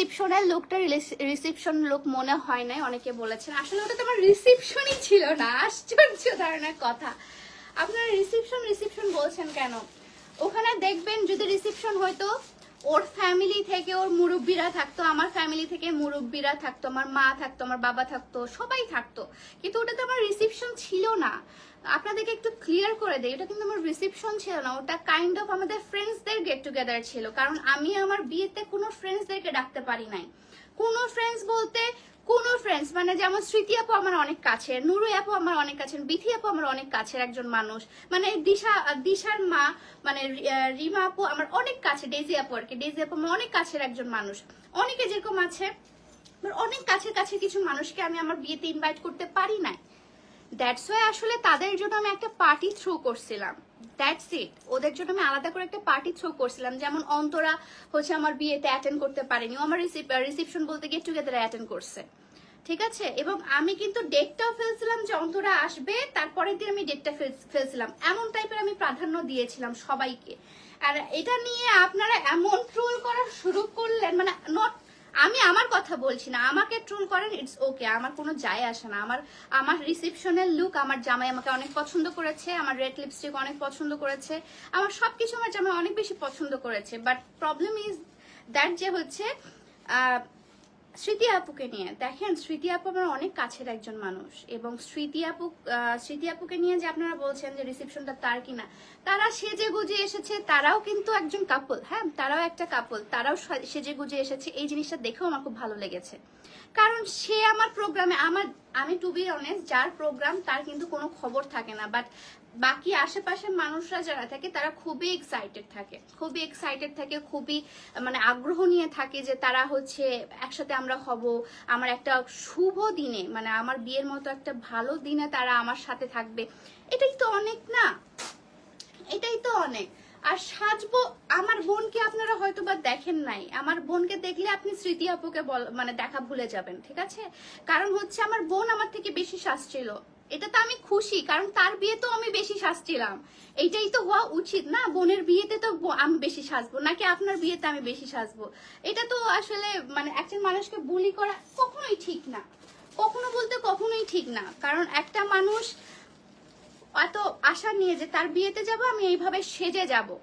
রিসেপশনের লোকটা রিসিপশন লোক মনে হয় নাই, অনেকে বলেছেন। আসলে ওটা তো আমার রিসেপশনই ছিল না, আশ্চর্য ধারণার কথা। আপনারা রিসিপশন রিসিপশন বলছেন কেন? ওখানে দেখবেন যদি রিসিপশন হয়তো ওর ফ্যামিলি থেকে ওর মুরব্বীরা থাকতো, আমার ফ্যামিলি থেকে মুরব্বীরা থাকতো, আমার মা থাকতো, আমার বাবা থাকতো, সবাই থাকতো। কিন্তু ওটা তো আমার রিসিপশন ছিল না। আপনাদেরকে একটু ক্লিয়ার করে দেয় এটা কিন্তু আমার রিসিপশন ছিল না, ওটা কাইন্ড অফ আমাদের ফ্রেন্ডসদের গেট টুগেদার ছিল। কারণ আমি আমার বিয়েতে কোনো ফ্রেন্ডসদেরকে ডাকতে পারি নাই। কোনো ফ্রেন্ডস বলতে কোনো ফ্রেন্ডস মানে যেমন স্মৃতি আপু আমার অনেক কাছের, নুরু আপু আমার অনেক কাছের, বিথি আপু আমার অনেক কাছের একজন মানুষ। মানে দিশা, দিশার মা মানে রিমা আপু আমার অনেক কাছে ডেজি আপু আর কি। ডেজি আপু আমার অনেক কাছের একজন মানুষ। অনেকে যেরকম আছে অনেক কাছে কাছে কিছু মানুষকে আমি আমার বিয়েতে ইনভাইট করতে পারি নাই। দ্যাটস ওয়াই আসলে তাদের জন্য আমি একটা পার্টি থ্রো করছিলাম। দ্যাটস ইট ওদের জন্য আমি আলাদা করে একটা পার্টি থ্রো করছিলাম। যেমন অন্তরা হচ্ছে আমার বিয়েতে অ্যাটেন্ড করতে পারেনি। আমার রিসিপশন বলতে গেট টুগেদার অ্যাটেন্ড করছে। ঠিক আছে? এবং আমি কিন্তু ডেটটাও ফেলছিলাম যে অন্তরা আসবে, তারপরের দিন আমি ডেটটা ফেলছিলাম। এমন টাইপের আমি প্রাধান্য দিয়েছিলাম সবাইকে। আর এটা নিয়ে আপনারা এমন ট্রোল করা শুরু করলেন মানে নট আমি আমার কথা বলছি না। আমাকে ট্রোল করেন ইটস ওকে আমার কোনো যায় আসে না। আমার আমার রিসেপশনের লুক আমার জামাই আমাকে অনেক পছন্দ করেছে, আমার রেড লিপস্টিক অনেক পছন্দ করেছে, আমার সব কিছু আমার জামাই অনেক বেশি পছন্দ করেছে। বাট প্রবলেম ইজ দ্যাট যে হচ্ছে স্মৃতি আপুকে নিয়ে। দেখেন, স্মৃতি আপু আমার অনেক কাছের একজন মানুষ এবং স্মৃতি আপু স্মৃতি আপুকে নিয়ে যে আপনারা বলছেন যে রিসেপশনটা তার কিনা, তারা সেজে গুজে এসেছে, তারাও কিন্তু একজন কাপল হ্যাঁ? তারাও একটা কাপল তারাও সেজে গুজে এসেছে। এই জিনিসটা দেখেও আমার খুব ভালো লেগেছে। কারণ সে আমার প্রোগ্রামে আমার, আমি টু বি অনেস্ট যার প্রোগ্রাম তার কিন্তু কোনো খবর থাকে না। বাট বাকি আশেপাশের মানুষরা যারা থাকে, তারা খুবই এক্সাইটেড থাকে। খুবই এক্সাইটেড থাকে, খুবই মানে আগ্রহ নিয়ে থাকে যে তারা হচ্ছে একসাথে আমরা হব। আমার একটা শুভ দিনে মানে আমার বিয়ের মতো একটা ভালো দিনে তারা আমার সাথে থাকবে। এটাই তো অনেক না? এটাই তো অনেক। আর সাজবো, আমার বোনকে আপনারা হয়তো বা দেখেন নাই। আমার বোনকে দেখলে আপনি স্মৃতি আপুকে মানে দেখা ভুলে যাবেন, ঠিক আছে? কারণ হচ্ছে আমার বোন আমার থেকে বেশি সাজছিল। এটা তো আমি খুশি, কারণ তার বিয়ে তো আমি বেশি সাজছিলাম। এইটাই তো হওয়া উচিত। না, বোনের বিয়েতে তো আমি বেশি সাজবো, নাকি আপনার বিয়েতে আমি বেশি সাজবো? এটা তো আসলে মানে একজন মানুষকে বুলি করা কখনোই ঠিক না। কখনো বলতে কখনোই ঠিক না। কারণ একটা মানুষ এত আশা নিয়ে যে তার বিয়েতে যাব, আমি এইভাবে সেজে যাব।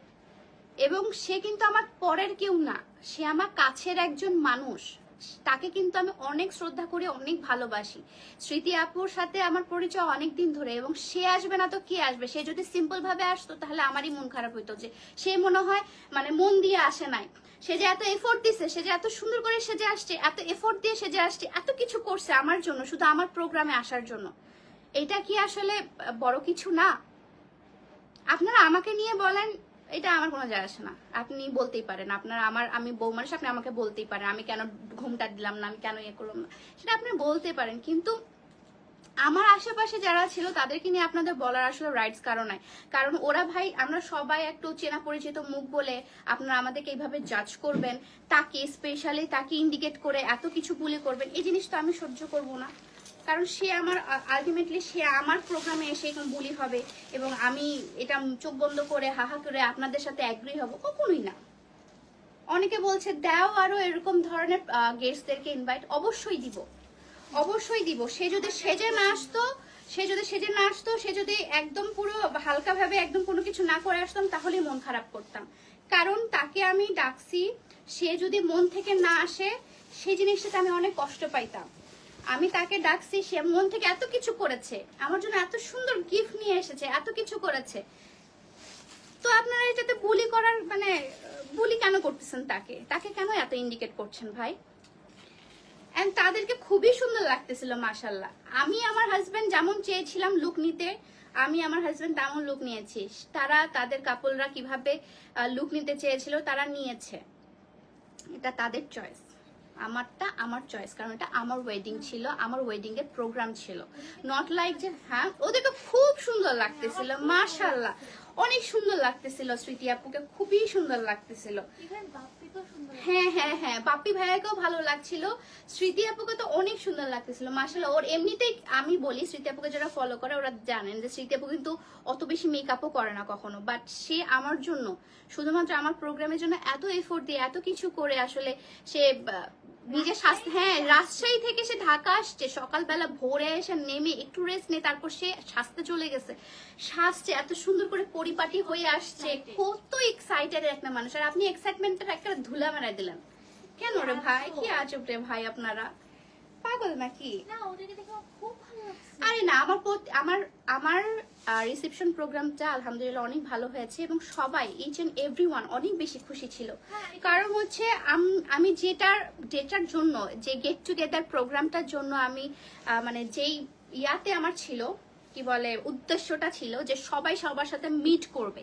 এবং সে কিন্তু আমার পরের কেউ না। সে আমার কাছের একজন মানুষ। তাকে কিন্তু আমি অনেক শ্রদ্ধা করি, অনেক ভালোবাসি। স্মৃতি আপুর সাথে আমার পরিচয় অনেক দিন ধরে, এবং সে আসবে না তো কে আসবে? সে যদি সিম্পল ভাবে আসতো, তাহলে আমারই মন খারাপ হইতো যে সে মনে হয় মানে মন দিয়ে আসে নাই। সে যে এত এফোর্ট দিছে, সে যে এত সুন্দর করে সেজে আসছে, এত এফোর্ট দিয়ে সেজে আসছে, এত কিছু করছে আমার জন্য, শুধু আমার প্রোগ্রামে আসার জন্য। এটা কি আসলে বড় কিছু না? আপনারা আমাকে নিয়ে বলেন, এটা আমার কোনো যায় আসে না। আপনি বলতেই পারেন, আপনার আমার, আমি মানুষ আপনি আমাকে বলতেই পারেন, আমি কেন ঘুমটা দিলাম না, আমি কেন ইয়ে করলাম না? সেটা আপনি বলতে পারেন, কিন্তু আমার আশেপাশে যারা ছিল, তাদেরকে নিয়ে আপনাদের বলার আসলে রাইটস কারণ নাই। কারণ ওরা ভাই, আমরা সবাই একটু চেনা পরিচিত মুখ বলে আপনারা আমাদেরকে এইভাবে জাজ করবেন, তাকে স্পেশালি তাকে ইন্ডিকেট করে এত কিছু বলে করবেন, এই জিনিসটা আমি সহ্য করব না। কারণ সে আমার আলটিমেটলি সে আমার প্রোগ্রামে এসে এরকম বুলি হবে এবং আমি এটা চোখ বন্ধ করে হাহা করে আপনাদের সাথে অ্যাগ্রি হব, কখনোই না। অনেকে বলছে, দাও আরও এরকম ধরনের গেস্টদেরকে ইনভাইট অবশ্যই দিব। অবশ্যই দিব। সে যদি সেজে না আসতো, সে যদি সেজে না আসতো, সে যদি একদম পুরো হালকা ভাবে একদম কোনো কিছু না করে আসতাম তাহলে মন খারাপ করতাম। কারণ তাকে আমি ডাকছি, সে যদি মন থেকে না আসে সেই জিনিসটাতে আমি অনেক কষ্ট পাইতাম। আমি তাকে ডাকছি, সে মন থেকে এত কিছু করেছে, আমার জন্য এত সুন্দর গিফট নিয়ে এসেছে, এত কিছু করেছে। তো আপনারা এটাতে বুলি করার মানে বুলি কেন করতেছেন তাকে? তাকে কেন এত ইন্ডিকেট করছেন ভাই? এন্ড তাদেরকে খুবই সুন্দর লাগতেছিল মাশাল্লাহ আমি আমার হাজবেন্ড যেমন চেয়েছিলাম লুক নিতে, আমি আমার হাজবেন্ড তেমন লুক নিয়েছি। তারা, তাদের কাপলরা কীভাবে লুক নিতে চেয়েছিল, তারা নিয়েছে। এটা তাদের চয়েস আমারটা আমার চয়েস কারণ এটা আমার ওয়েডিং ছিল, আমার ওয়েডিং এর প্রোগ্রাম ছিল। নট লাইক যে হ্যাঁ ওদেরকে খুব সুন্দর লাগতেছিল মাশাল্লাহ অনেক সুন্দর লাগতেছিল স্মৃতি আপুকে খুবই সুন্দর লাগতেছিল। হ্যাঁ হ্যাঁ হ্যাঁ বাপ্পি ভাইয়াকেও ভালো লাগছিল। স্মৃতি আপুকে তো অনেক সুন্দর লাগতেছিল মাসাল্লাহ ওর এমনিতেই আমি বলি স্মৃতি আপুকে যারা ফলো করে ওরা জানেন যে স্মৃতি আপু কিন্তু অত বেশি মেকআপও করে না কখনো। বাট সে আমার জন্য শুধুমাত্র আমার প্রোগ্রামের জন্য এত এফোর্ট দিয়ে এত কিছু করে আসলে সে নিজের স্বাস্থ্য হ্যাঁ রাজশাহী থেকে সে ঢাকা আসছে। সকালবেলা ভোরে এসে নেমে একটু রেস্ট নিয়ে তারপর সে স্বাস্থ্যে চলে গেছে। সাজছে এত সুন্দর করে পরিপাটি হয়ে আসছে। কত এক্সাইটেড একটা মানুষ। আর আপনি এক্সাইটমেন্টের একটা ধুলা মারাই দিলেন। কেন রে ভাই? কি আজব রে ভাই আপনারা। পাগল নাকি? না ওদেরকে দেখে খুব ভালো লাগছে। আরে না আমার আমার আমার রিসেপশন প্রোগ্রামটা আলহামদুলিল্লাহ অনেক ভালো হয়েছে এবং সবাই ইচ এন্ড এভরি অনেক বেশি খুশি ছিল। হ্যাঁ, কারণ হচ্ছে আম- আমি যেটার যেটার জন্য যে গেট টুগেদার প্রোগ্রামটার জন্য আমি মানে যেই ইয়াতে আমার ছিল কি বলে, উদ্দেশ্যটা ছিল যে সবাই সবার সাথে মিট করবে।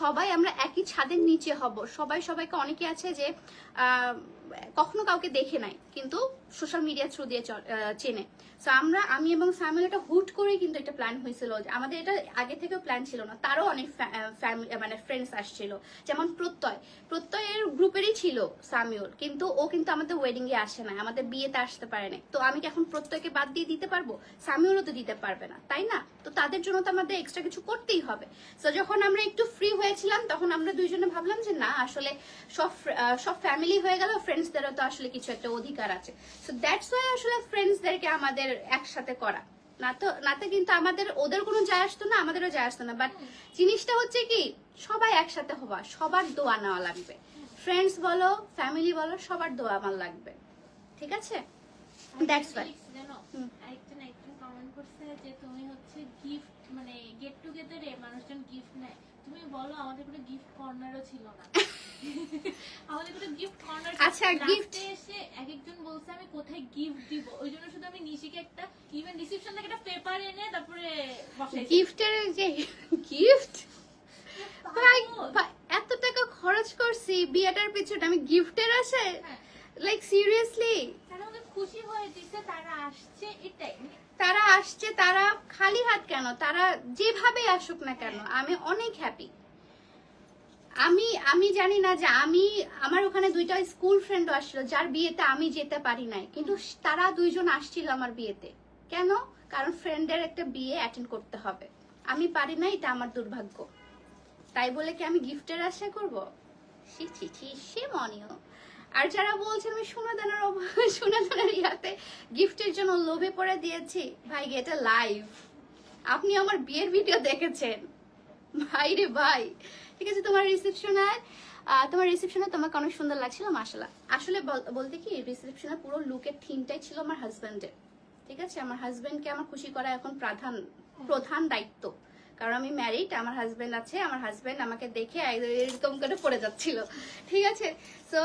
সবাই আমরা একই ছাদের নিচে হব। সবাই সবাইকে অনেকে আছে যে কখনো কাউকে দেখে নাই, কিন্তু সোশ্যাল মিডিয়া থ্রু দিয়ে চেনে। সো আমরা, আমি এবং সামিল এটা হুট করে কিন্তু একটা প্ল্যান হয়েছিল। যে আমাদের এটা আগে থেকেও প্ল্যান ছিল না। তারও অনেক মানে ফ্রেন্ডস আসছিল। যেমন প্রত্যয়। প্রত্যয়ের গ্রুপেরই ছিল সামিউল, কিন্তু ও কিন্তু আমাদের ওয়েডিং এ আসে না আমাদের বিয়েতে আসতে পারে না তো আমি কি এখন প্রত্যয়কে বাদ দিয়ে দিতে পারব? সামিউলও তো দিতে পারবে না, তাই না? তো তাদের জন্য তো আমাদের এক্সট্রা কিছু করতেই হবে। তো যখন আমরা একটু ফ্রি হয়েছিলাম তখন আমরা দুইজনে ভাবলাম যে না আসলে সব সব ফ্যামিলি হয়ে গেল ফ্রেন্ডসদেরও তো আসলে কিছু একটা অধিকার আছে। সো দ্যাটস ওয়াই আসলে ফ্রেন্ডসদেরকে আমাদের একসাথে করা। না তো নাতে কিন্তু আমাদের ওদের কোনো যায় আসতো না আমাদেরও যায় আসতো না। বাট জিনিসটা হচ্ছে কি সবাই একসাথে হওয়া সবার দোয়া নেওয়া লাগবে। ফ্রেন্ডস বলো ফ্যামিলি বলো সবার দোয়া আমার লাগবে। ঠিক আছে? That's why. লিখছে আরেকজন একজন কমেন্ট করছে যে তুমি হচ্ছে গিফট মানে গেট টুগেদারে মানুষজন গিফট নেয়। তুমি বলো আমাদের কোনো গিফট কর্নারও ছিল না। আমাদের কোনো গিফট কর্নার আচ্ছা, gift- এসে এক একজন বলছে আমি কোথায় গিফট দিব? ওই জন্য শুধু আমি নিশিকে একটা ইভেন রিসেপশন থেকে একটা পেপার এনে তারপরে গিফটের যে গিফট ভাই এত টাকা খরচ করছি বিয়েটার পিছনে আমি গিফটের আসে হ্যাঁ, লাইক সিরিয়াসলি তারা খুশি হয়ে দিছে তারা আসছে এটাই। তারা আসছে তারা খালি হাত কেন? তারা যেভাবে আসুক না কেন আমি অনেক হ্যাপি আমি আমি জানি না যে আমি আমার ওখানে দুইটা স্কুল ফ্রেন্ড আসছিল যার বিয়েতে আমি যেতে পারি নাই। কিন্তু তারা দুইজন আসছিল আমার বিয়েতে। কেন? কারণ ফ্রেন্ডের একটা বিয়ে অ্যাটেন্ড করতে হবে। আমি পারি না এটা আমার দুর্ভাগ্য। তাই বলে কি আমি গিফটের আশা করব? ছি সে মনীয় আর যারা বলছেন, আমি অভাব সোনাদানার ইয়াতে গিফটের জন্য লোভে পড়ে দিয়েছি। ভাই, এটা লাইভ আপনি আমার বিয়ের ভিডিও দেখেছেন? ভাই রে ভাই। ঠিক আছে, তোমার রিসেপশনে তোমার রিসেপশনে তোমাকে অনেক সুন্দর লাগছিল মাসালা আসলে বল- বলতে কি রিসেপশনের পুরো লুকের থিমটাই ছিল আমার হাজব্যান্ডের ঠিক আছে, আমার হাজব্যান্ডকে আমার খুশি করা এখন প্রধান প্রধান দায়িত্ব। কারণ আমি ম্যারিড আমার হাজব্যান্ড আছে, আমার হাজব্যান্ড আমাকে দেখে এরকম করে পড়ে যাচ্ছিল। ঠিক আছে? তো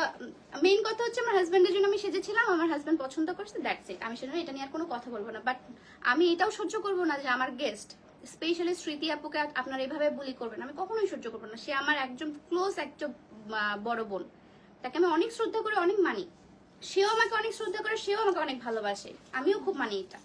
মেইন কথা হচ্ছে আমার হাজব্যান্ডের জন্য আমি সেজেছিলাম, আমার হাজব্যান্ড পছন্দ করছে দ্যাটস ইট আমি সেজন্য এটা নিয়ে আর কোনো কথা বলব না। বাট আমি এটাও সহ্য করব না যে আমার গেস্ট স্পেশালি স্মৃতি আপুকে আপনারা এভাবে বুলি করবেন। আমি কখনোই সহ্য করব না। সে আমার একজন ক্লোজ একজন বড় বোন। তাকে আমি অনেক শ্রদ্ধা করে, অনেক মানি। সেও আমাকে অনেক শ্রদ্ধা করে, সেও আমাকে অনেক ভালোবাসে। আমিও খুব মানি এটা।